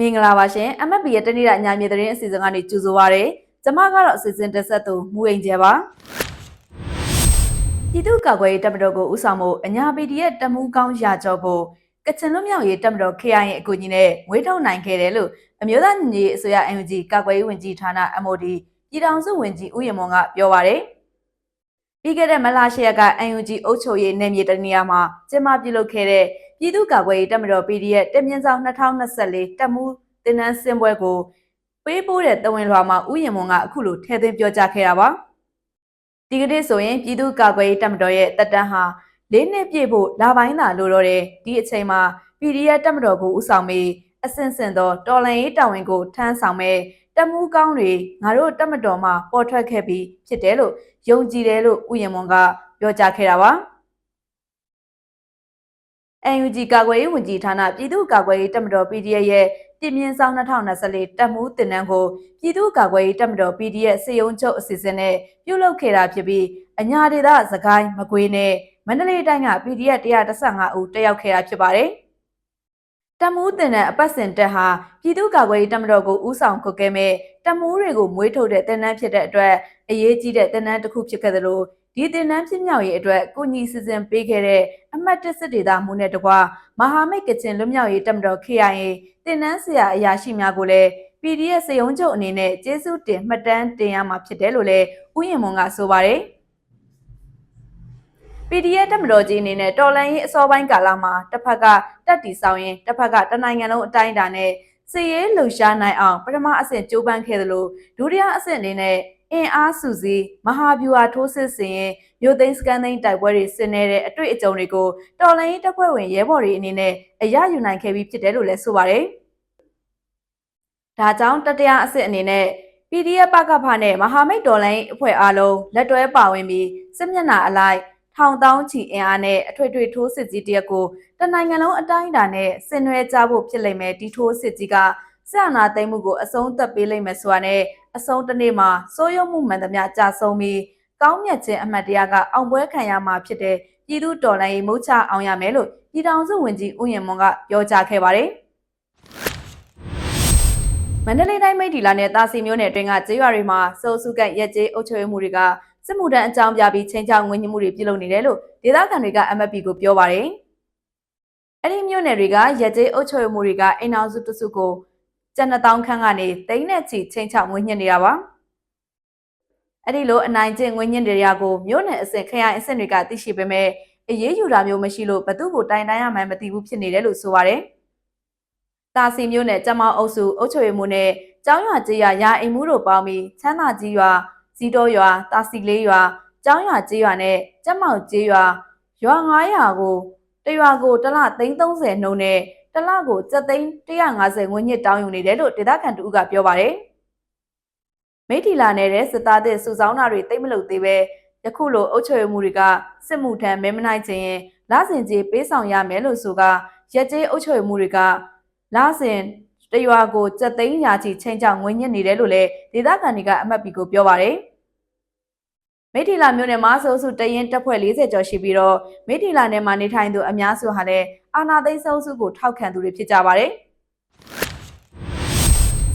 မင်္ဂလာပါရှင် MFB ရဲ့တနေ့တာအညာမြေသတင်းအစီအစဉ်ကနေကြိုဆိုပါရစေ။ကျွန်မကတော့အစီအစဉ်တက်ဆက်သူမူအိမ်ကျဲပါ။ပြည်သူ့ကာကွယ်ရေးတပ်မတော်ကိုဦးဆောင်မှုအညာ PDF တမှုကောင်းရာကျော်ကိုကချင်လွတ်မြောက်ရေးတပ်မတော် KI ရဲ့အကူအညီနဲ့ဝေးထုတ်နိုင်ခဲ့တယ်လို့အမျိုးသားညီညွတ်ရေးအစိုးရ NUG ကာကွယ်ရေးဝန်ကြီးဌာန MOD ပြည်ထောင်စုဝန်ကြီးဦးရင်မွန်ကပြောပါရယ်။ပြီးခဲ့တဲ့မလရှိရက်က NUG အုပ်ချုပ်ရေးနယ်မြေတနေရာမှာကျင်းပပြုလုပ်ခဲ့တဲ့ ပြည်သူ့ကာကွယ်ရေးတပ်မတော် PDF တမင်းဆောင်2024တပ်မှုတင်နန်းစင်ပွဲကိုပေးပို့တဲ့တဝင်လွှာမှာဥယျာဉ်မွန်ကအခုလိုထည့်သွင်းပြောကြားခဲ့တာပါဒီကနေ့ဆိုရင်ပြည်သူ့ကာကွယ်ရေးတပ်မတော်ရဲ့တပ်တန်းဟာလေးနှစ်ပြည့်ဖို့လာပိုင်းသာလိုတော့တယ်ဒီအချိန်မှာ PDF တပ်မတော်ကိုဥဆောင်ပြီးအဆင့်ဆင့်သောတော်လှန်ရေးတာဝန်ကိုထမ်းဆောင်မဲ့တပ်မှုကောင်းတွေငါတို့တပ်မတော်မှပေါ်ထွက်ခဲ့ပြီးဖြစ်တယ်လို့ယုံကြည်တယ်လို့ဥယျာဉ်မွန်ကပြောကြားခဲ့တာပါ NUG ကာကွယ်ရေးဝန်ကြီးဌာနပြည်သူ့ကာကွယ်ရေးတပ်မတော် PDF ရဲ့ပြည်မြင့်ဆောင်2024တပ်မှုတင်နန်းကိုပြည်သူ့ကာကွယ်ရေးတပ်မတော် PDF စေယုံချုပ်အစီအစဉ်နဲ့ပြုလုပ်ခဲ့တာဖြစ်ပြီးအညာဒေသစကိုင်းမကွေးနဲ့မန္တလေးတိုင်းက PDF 115ဦးတက်ရောက်ခဲ့တာဖြစ်ပါတယ်။တပ်မှုတင်နန်းအပတ်စဉ်တက်ဟာပြည်သူ့ကာကွယ်ရေးတပ်မတော်ကိုဦးဆောင်ကုတ်ကဲမဲ့တပ်မှုတွေကိုမွေးထုတ်တဲ့တင်နန်းဖြစ်တဲ့အတွက် အရေးကြီးတဲ့တင်နန်းတစ်ခုဖြစ်ခဲ့သလိုဒီတင်နန်းဖြစ်မြောက်ရေးအတွက်ကိုညီစီစဉ်ပေးခဲ့တဲ့အမှတ်၁စစ်ဒေသမှုနဲ့တကွမဟာမိတ်ကချင်လွတ်မြောက်ရေးတပ်မတော် KIA တင်နန်းဆရာအရာရှိများကိုလည်း PDF စေယုံချုပ်အနေနဲ့ကျေးဇူးတင်မှတ်တမ်းတင်ရမှာဖြစ်တယ်လို့လည်းဥယျာဉ်မွန်ကဆိုပါတယ် PDF တပ်မတော်ကြီးအနေနဲ့တော်လန်ရေးအစောပိုင်းကာလမှာတစ်ဖက်ကတက်တီဆောင်ရင်တစ်ဖက်ကတနိုင်ငံလုံးအတိုင်းအတာနဲ့စီရေးလှူရှားနိုင်အောင်ပထမအဆင့်ကြိုးပမ်းခဲ့သလိုဒုတိယအဆင့်အနေနဲ့ အင်အားစုစည်းမဟာဗျူဟာထိုးစစ်ဆင်ရင်မြို့သိမ်းစကန်သိမ်းတိုက်ပွဲတွေဆင်နေတဲ့အတွေ့အကြုံတွေကိုတော်လိုင်းရေးတပ်ဖွဲ့ဝင်ရဲဘော်တွေအနေနဲ့အရယူနိုင်ခဲ့ပြီးဖြစ်တယ်လို့လည်းဆိုပါတယ်။ဒါကြောင့်တတိယအဆင့်အနေနဲ့ PDF ပကဖနဲ့မဟာမိတ်တော်လိုင်းအဖွဲ့အားလုံးလက်တွဲပါဝင်ပြီးစစ်မျက်နှာအလိုက်ထောင်တောင်းချီအင်အားနဲ့အထွေထွေထိုးစစ်ကြီးတရက်ကိုတနိုင်ငံလုံးအတိုင်းအတာနဲ့ဆင်နွှဲကြဖို့ဖြစ်လိမ့်မယ်ဒီထိုးစစ်ကြီးကဆရာနာသိမ်းမှုကိုအဆုံးသတ်ပေးလိမ့်မယ်ဆိုတာနဲ့ အဆုံးတစ်နေ့မှာစိုးရုံမှုမှန်သမျှကြာဆုံးပြီးကောင်းမြတ်ခြင်းအမှတ်တရကအောင်ပွဲခံရမှာဖြစ်တဲ့ပြည်သူတော်လှန်ရေးမုတ်ချအောင်ရမယ်လို့ပြည်ထောင်စုဝန်ကြီးဦးရင်မွန်ကပြောကြားခဲ့ပါတယ်မန္တလေးတိုင်းမိတ်ဒီလာနဲ့တာစီမျိုးနယ်အတွင်းကကျေးရွာတွေမှာစိုးစုကရက်ကျေးအုပ်ချုပ်ရေးမှုတွေကစစ်မှုထမ်းအကြောင်းပြပြီးချင်းချောင်းငွေညှမှုတွေပြုလုပ်နေတယ်လို့ဒေသခံတွေက MFP ကိုပြောပါတယ်။အဲ့ဒီမျိုးနယ်တွေကရက်ကျေးအုပ်ချုပ်ရေးမှုတွေကအိမ်အောင်စုတစုကို ကျန်တဲ့တောင်းခန်းကနေတိန်းနဲ့ချီချင်းချောင်းငွေညှနေတာပါ။အဲ့ဒီလိုအနိုင်ကျင့်ငွေညှတွေရကိုမျိုးနယ်အဆင့်ခရိုင်အဆင့်တွေကသိရှိပေမဲ့အရေးယူတာမျိုးမရှိလို့ဘသူ့ကိုတိုင်တိုင်းရမှန်းမသိဘူးဖြစ်နေတယ်လို့ဆိုပါတယ်။တာစီမျိုးနယ်ကျမအုပ်စုအုပ်ချုပ်ရေးမှုနဲ့ကျောင်းရွာကျေးရွာရာအိမ်မှုတို့ပေါင်းပြီးချမ်းသာကြီးရွာစီတော်ရွာတာစီလေးရွာကျောင်းရွာကျေးရွာနဲ့ကျက်မောက်ကျေးရွာရွာ900ကိုတရွာကိုတစ်လ330နှုန်းနဲ့ တစ်လကိုစက်သိန်း150ငွေညစ်တောင်းယူနေတယ်လို့ဒေသခံတူကပြောပါတယ်။မိထီလာနယ်စစ်သားတဲ့စုဆောင်းတာတွေတိတ်မလုပ်သေးပဲယခုလိုအုပ်ချုပ်မှုတွေကစစ်မှုထမ်းမဲမနိုင်ခြင်းရင်လစဉ်ကြီးပေးဆောင်ရမယ်လို့ဆိုကရက်ကျေးအုပ်ချုပ်မှုတွေကလစဉ်တရွာကိုစက်သိန်းရာချီချိန်ချောင်းငွေညစ်နေတယ်လို့လည်းဒေသခံတွေကအမှတ်ပြီးကိုပြောပါတယ်။ မိထီလာမြို့နယ်မှာဆိုစုတရင်တပ်ဖွဲ့40ကျော်ရှိပြီးတော့မိထီလာနယ်မှာနေထိုင်သူအများစုဟာလည်းအာနာသိန်းစုစုကိုထောက်ခံသူတွေဖြစ်ကြပါတယ်။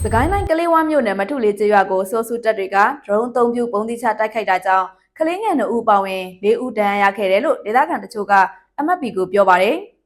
စကိုင်းတိုင်းကလေးဝမြို့နယ်မထုလေးကျေးရွာကိုဆိုစုတပ်တွေကဒရုန်းသုံးပြပုံတိချတိုက်ခိုက်တာကြောင့်ကလေးငယ်2ဦးပါဝင်4ဦးဒဏ်ရာရခဲ့တယ်လို့ဒေသခံတချို့ကအမတ်ပီကိုပြောပါတယ်။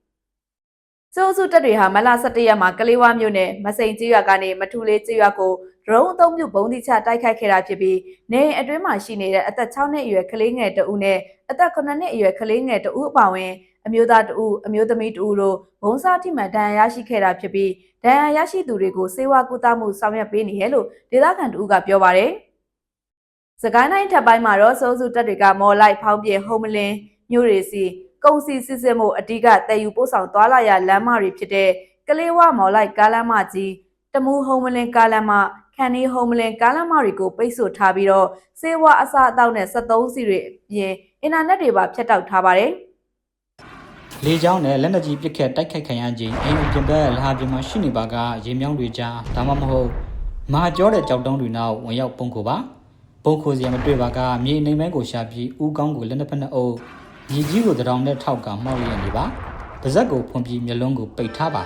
စိုးစုတပ်တွေဟာမလ17ရက်မှာကလေးဝမြို့နယ်မစိန်ကျေးရွာကနေမထုလေးကျေးရွာကိုဒ ရုန်းအုံပြုဘုံတိချတိုက်ခိုက်ခဲ့တာဖြစ်ပြီးနေအိမ်အတွင်းမှာရှိနေတဲ့အသက်6နှစ်အရွယ်ကလေးငယ်တဦးနဲ့အသက်9နှစ်အရွယ်ကလေးငယ်တဦးအပါအဝင်အမျိုးသားတဦးအမျိုးသမီးတဦးတို့ဘုံစားထိမှန်ဒဏ်ရာရရှိခဲ့တာဖြစ်ပြီးဒဏ်ရာရရှိသူတွေကိုစေဝါကူတာမှုဆောင်ရွက်ပေးနေရလို့ဒေသခံတဦးကပြောပါတယ်။စကိုင်းတိုင်းထပ်ပိုင်းမှာတော့စိုးစုတပ်တွေကမော်လိုက်ဖောင်းပြေဟုံးမလင်းမြို့ရီစီကုံစီစစ်စစ်မှုအဓိကတည်ယူပို့ဆောင်သွားလာရလမ်းမတွေဖြစ်တဲ့ကလေးဝမော်လိုက်ကားလမ်းမကြီးတမူဟုံးမလင်းကားလမ်းမ ခန်နီဟုံးမလင်းကားလမ်းမတွေကိုပိတ်ဆို့ထားပြီးတော့စေဝါအစအသောက်နဲ့73စီတွေအပြင်အင်တာနက်တွေပါဖြတ်တောက်ထားပါတယ်။လေကြောင်းနဲ့လက်နက်ကြီးပစ်ခတ်တိုက်ခိုက်ခံရခြင်းအိမ်အပြင်ဘက်လဟာပြင်မှာရှိနေပါကရေမြောင်းတွေကြားဒါမှမဟုတ်မဟာကျောတဲ့ကြောက်တုံးတွေနောက်ဝင်ရောက်ပုံခိုပါပုံခိုစရာမတွေ့ပါကမြေအိမ်ဘန်းကိုရှာပြီးဥကောင်းကိုလက်နှစ်ဖက်နှစ်အုပ်မြေကြီးကိုတရောင်နဲ့ထောက်ကမှောက်ရနေပါပါဇက်ကိုဖွန်ပြီးမျက်လုံးကိုပိတ်ထားပါ